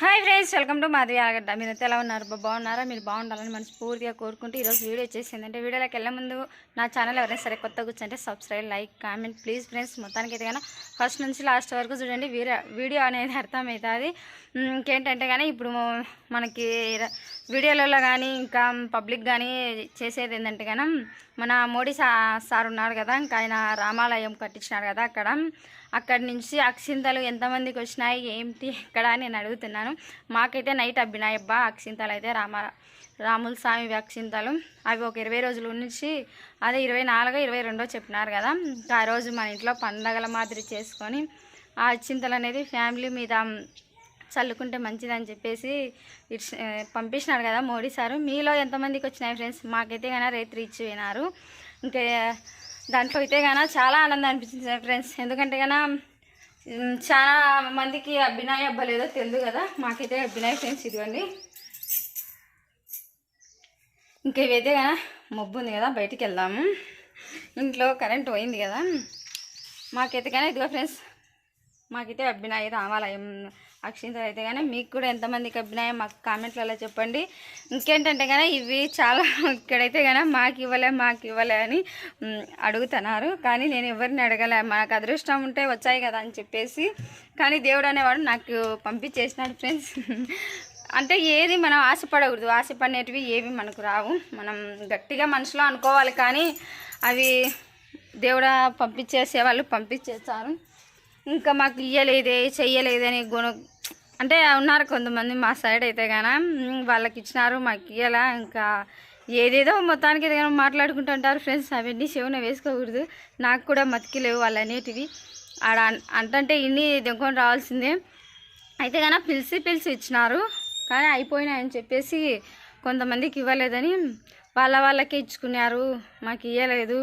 Hi friends welcome to Madhavi Agadda మీరు ఎలా ఉన్నారు? బా- బాగున్నారా? మీరు బాగుండాలని మనస్ఫూర్తిగా కోరుకుంటూ ఈరోజు వీడియో వచ్చేసింది. అంటే వీడియోలోకి వెళ్ళే ముందు నా ఛానల్ ఎవరైనా సరే కొత్త కూర్చుంటే subscribe like comment please friends మొత్తానికి అయితే కానీ ఫస్ట్ నుంచి లాస్ట్ వరకు చూడండి వీడియో వీడియో అనేది అర్థమవుతుంది. ఇంకేంటంటే కానీ ఇప్పుడు మనకి వీడియోలలో కానీ ఇంకా పబ్లిక్ కానీ చేసేది ఏంటంటే కానీ మన మోడీ సా సార్ ఉన్నాడు కదా ఇంకా ఆయన రామాలయం కట్టించినాడు కదా అక్కడ. అక్కడి నుంచి అక్షింతలు ఎంతమందికి వచ్చినాయి ఏంటి ఎక్కడ నేను అడుగుతున్నాను. మాకైతే నైట్ అబ్బినాయి అక్షింతలు అయితే రామ రాముల స్వామి అక్షింతలు. అవి ఒక ఇరవై రోజుల నుంచి అదే ఇరవై నాలుగో ఇరవై రెండో చెప్పినారు కదా. ఆ రోజు మన ఇంట్లో పండగల మాదిరి చేసుకొని ఆ అక్షింతలు అనేది ఫ్యామిలీ మీద చల్లుకుంటే మంచిదని చెప్పేసి పంపించినారు కదా మోడీ సారు. మీలో ఎంతమందికి వచ్చినాయి ఫ్రెండ్స్? మాకైతే కన్నా రైతు ఇచ్చి పోయినారు ఇంకా దాంట్లో అయితే కానీ చాలా ఆనందం అనిపించింది ఫ్రెండ్స్. ఎందుకంటే కానీ చాలా మందికి అభినయ్ అబ్బలేదో తెలియదు కదా మాకైతే అభినయ్ ఫ్రెండ్స్ ఇదిగోండి. ఇంకేవైతే ఇవైతే కదా మబ్బు ఉంది కదా బయటికి వెళ్దాము ఇంట్లో కరెంట్ పోయింది కదా మాకైతే కానీ ఇదిగో ఫ్రెండ్స్ మాకైతే అభినయ రామాలయం అక్షింతలు అయితే కానీ మీకు కూడా ఎంతమందికి అభినయం మాకు కామెంట్లలో చెప్పండి. ఇంకేంటంటే కానీ ఇవి చాలా ఇక్కడైతే కానీ మాకు ఇవ్వలే మాకు ఇవ్వలే అని అడుగుతున్నారు. కానీ నేను ఎవరిని అడగలే మనకు అదృష్టం ఉంటే వచ్చాయి కదా అని చెప్పేసి. కానీ దేవుడు అనేవాడు నాకు పంపించేసినాడు ఫ్రెండ్స్. అంటే ఏది మనం ఆశపడకూడదు. ఆశపడినటివి ఏవి మనకు రావు. మనం గట్టిగా మనసులో అనుకోవాలి కానీ అవి దేవుడా పంపించేసే వాళ్ళు పంపించేస్తారు. ఇంకా మాకు ఇయ్యలేదే చెయ్యలేదని గుణ అంటే ఉన్నారు కొంతమంది మా సైడ్ అయితే కానీ వాళ్ళకి ఇచ్చినారు మాకు ఇయ్యలా ఇంకా ఏదేదో మొత్తానికి ఏదైనా మాట్లాడుకుంటుంటారు ఫ్రెండ్స్ అవన్నీ చెవున వేసుకోకూడదు. నాకు కూడా మతికి లేవు వాళ్ళు అనేటివి. ఆడ అంటే అంటంటే ఇన్ని దొంగకొని రావాల్సిందే. అయితే కానీ పిలిచి పిలిచి ఇచ్చినారు కానీ అయిపోయినాయని చెప్పేసి కొంతమందికి ఇవ్వలేదని వాళ్ళ వాళ్ళకే ఇచ్చుకున్నారు మాకు ఇవ్వలేదు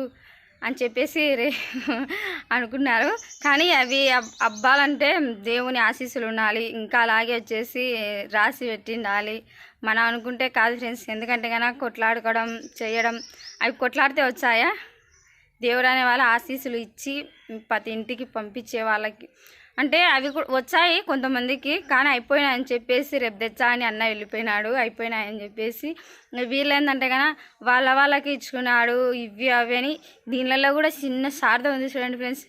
అని చెప్పేసి అనుకున్నారు. కానీ అవి అబ్- అబ్బాలంటే దేవుని ఆశీస్సులు ఉండాలి. ఇంకా అలాగే వచ్చేసి రాసి పెట్టిండాలి. మనం అనుకుంటే కాదు ఫ్రెండ్స్. ఎందుకంటే కనుక కొట్లాడుకోవడం చేయడం అవి కొట్లాడితే వచ్చాయా? దేవుడు అనే వాళ్ళ ఆశీస్సులు ఇచ్చి ప్రతి ఇంటికి పంపించే వాళ్ళకి అంటే అవి కూడా వచ్చాయి కొంతమందికి కానీ అయిపోయినాయని చెప్పేసి రేపు తెచ్చా అని అన్న వెళ్ళిపోయినాడు అయిపోయినాయని చెప్పేసి. వీళ్ళేందంటే కన్నా వాళ్ళ వాళ్ళకి ఇచ్చుకున్నాడు ఇవి అవి అని. దీనిలలో కూడా చిన్న స్వార్థం ఉంది చూడండి ఫ్రెండ్స్.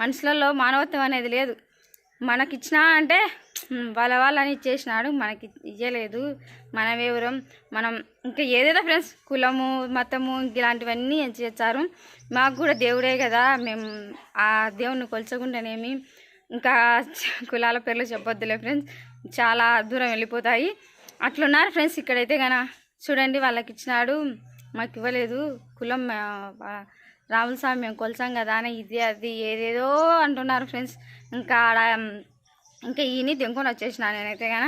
మనుషులలో మానవత్వం అనేది లేదు. మనకిచ్చినా అంటే వాళ్ళ వాళ్ళని ఇచ్చేసినాడు మనకి ఇయ్యలేదు. మనమేవరం మనం ఇంకా ఏదేదో ఫ్రెండ్స్ కులము మతము ఇలాంటివన్నీ చేస్తారు మాకు కూడా దేవుడే కదా మేము ఆ దేవుణ్ణి కొల్చకుండానేమి ఇంకా కులాల పేర్లు చెప్పొద్దులే ఫ్రెండ్స్. చాలా దూరం వెళ్ళిపోతాయి. అట్లున్నారు ఫ్రెండ్స్ ఇక్కడైతే కన చూడండి వాళ్ళకి ఇచ్చినాడు. మాకు ఇవ్వలేదు. కులం రాముల స్వామి మేము కొలిసాం కదా అని ఇది అది ఏదేదో అంటున్నారు ఫ్రెండ్స్. ఇంకా ఆడ ఇంకా ఈయన దెంకొని వచ్చేసిన నేనైతే గాన.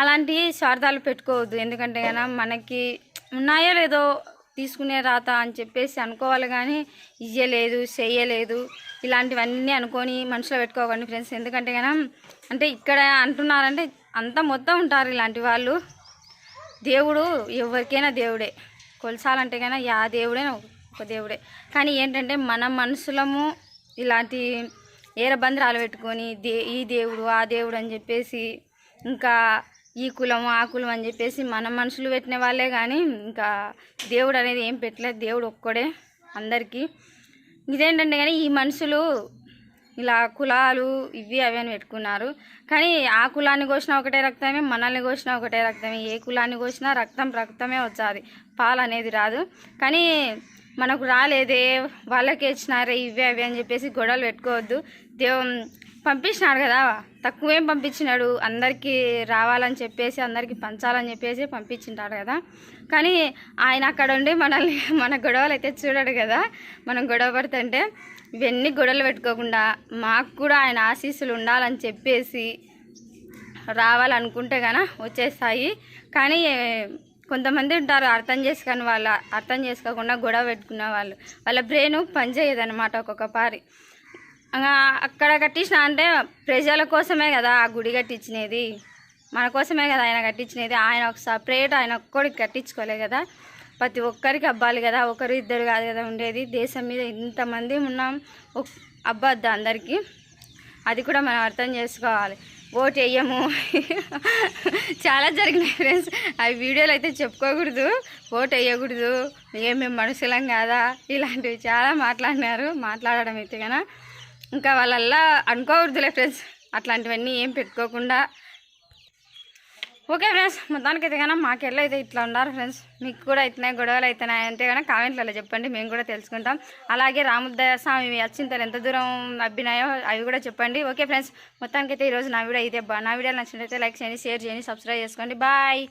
అలాంటి స్వార్థాలు పెట్టుకోవద్దు. ఎందుకంటే గాన మనకి ఉన్నాయో లేదో తీసుకునే రాత అని చెప్పేసి అనుకోవాలి కానీ ఇయ్యలేదు చేయలేదు ఇలాంటివన్నీ అనుకొని మనసులో పెట్టుకోకండి ఫ్రెండ్స్. ఎందుకంటే గాన అంటే ఇక్కడ అంటున్నారంటే అంతా మొత్తం ఉంటారు ఇలాంటి వాళ్ళు. దేవుడు ఎవరికైనా దేవుడే. కొలసాలంటే కన్నా యా దేవుడే ఒక దేవుడే. కానీ ఏంటంటే మన మనసులము ఇలాంటి ఏరబంధరాలు పెట్టుకొని దే ఈ దేవుడు ఆ దేవుడు అని చెప్పేసి ఇంకా ఈ కులం ఆ కులం అని చెప్పేసి మన మనుషులు పెట్టిన వాళ్ళే కానీ ఇంకా దేవుడు అనేది ఏం పెట్టలేదు. దేవుడు ఒక్కడే అందరికీ. ఇదేంటంటే కానీ ఈ మనుషులు ఇలా కులాలు ఇవి అవి అని పెట్టుకున్నారు. కానీ ఆ కులాన్ని కోసినా ఒకటే రక్తమే మనల్ని కోసినా ఒకటే రక్తమే. ఏ కులాన్ని కోసినా రక్తం రక్తమే వచ్చాది. పాలు అనేది రాదు. కానీ మనకు రాలేదే వాళ్ళకే ఇచ్చినారే ఇవి అవి అని చెప్పేసి గొడవలు పెట్టుకోవద్దు. దేవు పంపించినాడు కదా. తక్కువేం పంపించినాడు. అందరికీ రావాలని చెప్పేసి అందరికీ పంచాలని చెప్పేసి పంపించింటాడు కదా. కానీ ఆయన అక్కడ ఉండి మనల్ని మన గొడవలు అయితే చూడడు కదా. మనం గొడవ పడుతుంటే ఇవన్నీ గొడవలు పెట్టుకోకుండా మాకు కూడా ఆయన ఆశీస్సులు ఉండాలని చెప్పేసి రావాలనుకుంటే గాన వచ్చేస్తాయి. కానీ కొంతమంది ఉంటారు అర్థం చేసుకొని వాళ్ళ అర్థం చేసుకోకుండా గొడవ పెట్టుకున్న వాళ్ళు. వాళ్ళ బ్రెయిన్ పనిచేయదనమాట ఒక్కొక్క పారి. అక్కడ కట్టించిన అంటే ప్రజల కోసమే కదా ఆ గుడి కట్టించినది. మన కోసమే కదా ఆయన కట్టించినది. ఆయన ఒక సపరేట్ ఆయన ఒక్కడికి కట్టించుకోలే కదా. ప్రతి ఒక్కరికి అబ్బాలి కదా ఒకరు ఇద్దరు కాదు కదా ఉండేది. దేశం మీద ఇంతమంది ఉన్నాం. అబ్బద్దు అందరికీ. అది కూడా మనం అర్థం చేసుకోవాలి. ఓటు వేయము. చాలా జరిగినాయి ఫ్రెండ్స్. అవి వీడియోలు అయితే చెప్పుకోకూడదు. ఓటు వేయకూడదు. ఏమేమి మనుషులం కాదా? ఇలాంటివి చాలా మాట్లాడినారు. మాట్లాడడం అయితే కనుక ఇంకా వాళ్ళల్లా అనుకోకూడదులే ఫ్రెండ్స్ అట్లాంటివన్నీ ఏం పెట్టుకోకుండా. ఓకే ఫ్రెండ్స్ మొత్తానికైతే కన్నా మాకెళ్ళ అయితే ఇట్లా ఉన్నారు ఫ్రెండ్స్ మీకు కూడా అయితే గొడవలు అవుతున్నాయి అంటే కనుక కామెంట్లలో చెప్పండి మేము కూడా తెలుసుకుంటాం. అలాగే రాముద్దయ స్వామి అచ్చింతలు ఎంత దూరం అబ్బినాయో అవి కూడా చెప్పండి. ఓకే ఫ్రెండ్స్ మొత్తానికైతే ఈరోజు నా వీడియో అయితే నా వీడియో నచ్చినట్లయితే లైక్ చేయండి షేర్ చేయండి సబ్స్క్రైబ్ చేసుకోండి. బాయ్